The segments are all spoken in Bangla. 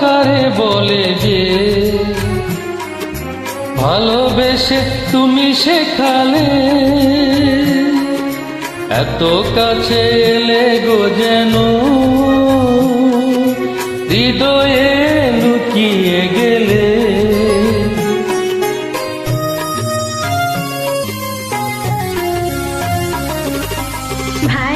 কারে বলে যে, ভালোবেসে তুমি শেখালে, এত কাছে এলে গো যেন হৃদয়ে লুকিয়ে গেলে। ভালোবাসা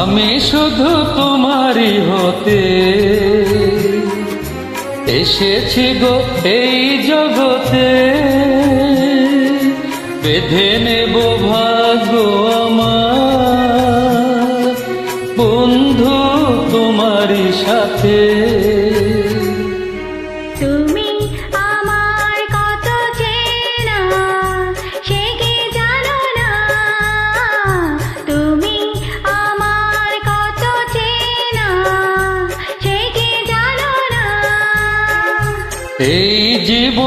আমি শুধু তোমারই হতে এসেছি গো এই জগতে। বেঁধে নেব ভাগ্য আমার। বন্ধু তোমারই সাথে।